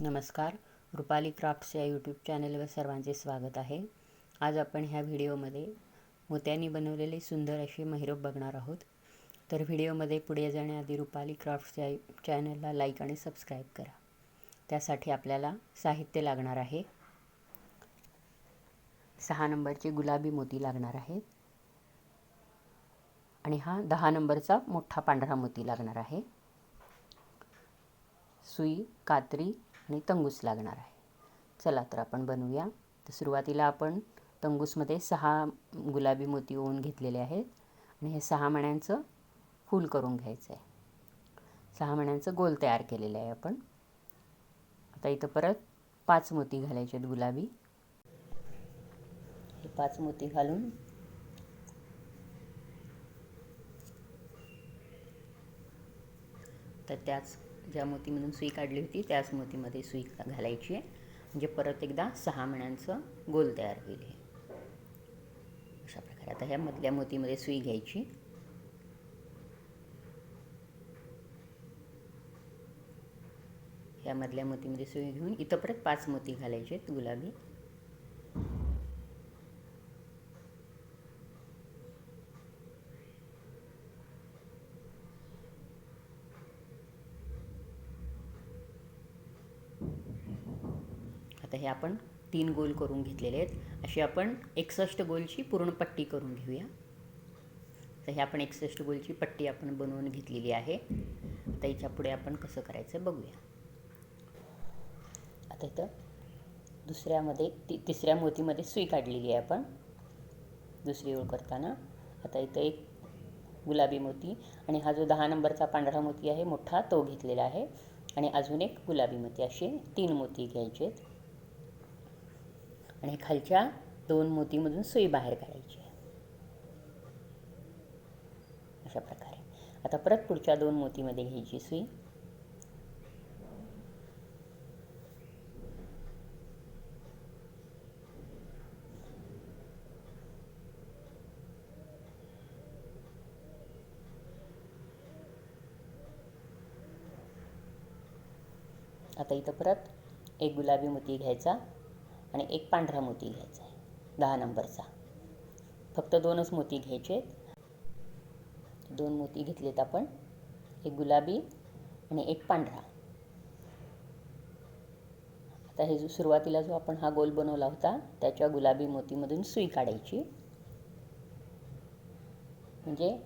नमस्कार रुपाली क्राफ्ट्स या यूट्यूब चॅनलवर सर्वांचे स्वागत आहे. आज आपण ह्या व्हिडिओमध्ये मोत्यांनी बनवलेले सुंदर असे महिरप बघणार आहोत. तर व्हिडिओमध्ये पुढे जाण्याआधी रुपाली क्राफ्ट्स या चॅनलला लाईक आणि सबस्क्राईब करा. त्यासाठी आपल्याला साहित्य लागणार आहे. सहा नंबरचे गुलाबी मोती लागणार आहेत आणि हा दहा नंबरचा मोठा पांढरा मोती लागणार आहे. सुई कात्री आणि तंगूस लागणार आहे. चला तर आपण बनवूया. तर सुरुवातीला आपण तंगूसमध्ये सहा गुलाबी मोती ओवून घेतलेले आहेत आणि हे सहा मण्यांचं फूल करून घ्यायचं आहे. सहा मण्यांचं गोल तयार केलेलं आहे आपण. आता इथं परत पाच मोती घालायचे आहेत गुलाबी. हे पाच मोती घालून तर त्याच ज्या मोतीमधून सुई काढली होती त्याच मोतीमध्ये सुई घालायची आहे. म्हणजे परत एकदा सहा मण्यांचं गोल तयार होईल हे. अशा प्रकारे. आता ह्या मधल्या मोतीमध्ये सुई घ्यायची. ह्या मधल्या मोतीमध्ये सुई घेऊन इथं परत पाच मोती घालायचे आहेत गुलाबी आता हे आपण तीन गोल करून घेतलेले आहेत. अशी आपण एकसष्ट गोलची पूर्ण पट्टी करून घेऊया. तर हे आपण एकसष्ट गोलची पट्टी आपण बनवून घेतलेली आहे. आता याच्यापुढे आपण कसं करायचं बघूया. आता इथं दुसऱ्यामध्ये ती तिसऱ्या मोतीमध्ये सुई काढलेली आहे आपण. दुसरी ओळ करताना. आता इथं एक गुलाबी मोती आणि हा जो दहा नंबरचा पांढरा मोती आहे मोठा तो घेतलेला आहे. आणि अजून एक गुलाबी मोती. असे तीन मोती घ्यायचे आहेत. आणि खालच्या दोन मोतीमधून सुई बाहेर काढायची अशा प्रकारे. आता परत पुढच्या दोन मोतीमध्ये घ्यायची सुई. आता इथं परत एक गुलाबी मोती घ्यायचा. आणि एक पांढरा मोती घ्यायचा आहे. दहा नंबरचा. फक्त दोनच मोती घ्यायचे आहेत दोन मोती घेतलेत आपण. एक गुलाबी आणि एक पांढरा. आता हे जो सुरुवातीला जो आपण हा गोल बनवला होता त्याच्या गुलाबी मोतीमधून सुई काढायची. म्हणजे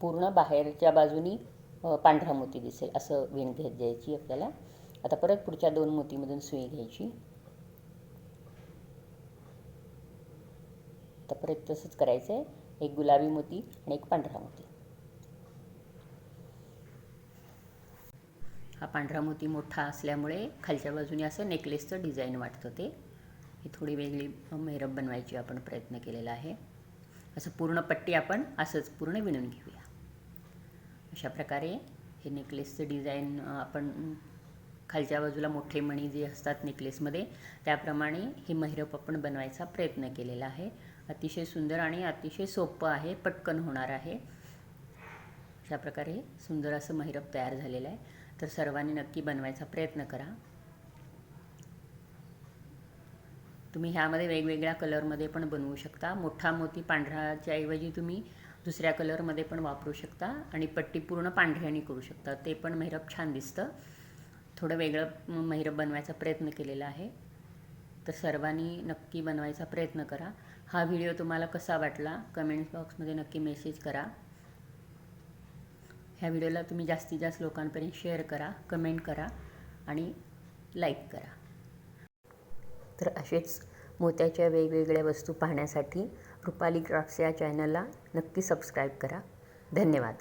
पूर्ण बाहेरच्या बाजूनी पांढरा मोती दिसेल असं विण घेत द्यायची आपल्याला. आता परत पुढच्या दोन मोतीमधून सुई घ्यायची. तर परत तसंच करायचं आहे एक गुलाबी मोती आणि एक पांढरा मोती. हा पांढरा मोती मोठा असल्यामुळे खालच्या बाजूने असं नेकलेसचं डिझाईन वाटतं ते. ही थोडी वेगळी मेहरब बनवायची आपण प्रयत्न केलेला आहे. असं पूर्ण पट्टी आपण असंच पूर्ण विणून घेऊया. अशा प्रकारे हे नेकलेसचं डिझाईन आपण खालच्या बाजूला मोठे मणी जे असतात नेकलेसमध्ये त्याप्रमाणे ही मेहरप आपण बनवायचा प्रयत्न केलेला आहे. अतिशय सुंदर आणि अतिशय सोपं आहे पटकन होणार आहे. अशा प्रकारे सुंदर असं महिरप तयार झालेलं आहे. तर सर्वांनी नक्की बनवायचा प्रयत्न करा. तुम्ही ह्यामध्ये वेगवेगळ्या कलरमध्ये पण बनवू शकता. मोठा मोती पांढराच्या ऐवजी तुम्ही दुसऱ्या कलरमध्ये पण वापरू शकता आणि पट्टी पूर्ण पांढऱ्याने करू शकता. ते पण महिरप छान दिसतं. थोडं वेगळं महिरप बनवायचा प्रयत्न केलेला आहे. तर सर्वांनी नक्की बनवायचा प्रयत्न करा. हा व्हिडिओ तुम्हाला कसा वाटला कमेंट्स बॉक्समध्ये नक्की मेसेज करा. ह्या व्हिडिओला तुम्ही जास्तीत जास्त लोकांपर्यंत शेअर करा कमेंट करा आणि लाईक करा. तर असेच मोत्याच्या वेगवेगळ्या वस्तू पाहण्यासाठी रुपाली क्राफ्ट्स या चॅनलला नक्की सबस्क्राईब करा. धन्यवाद.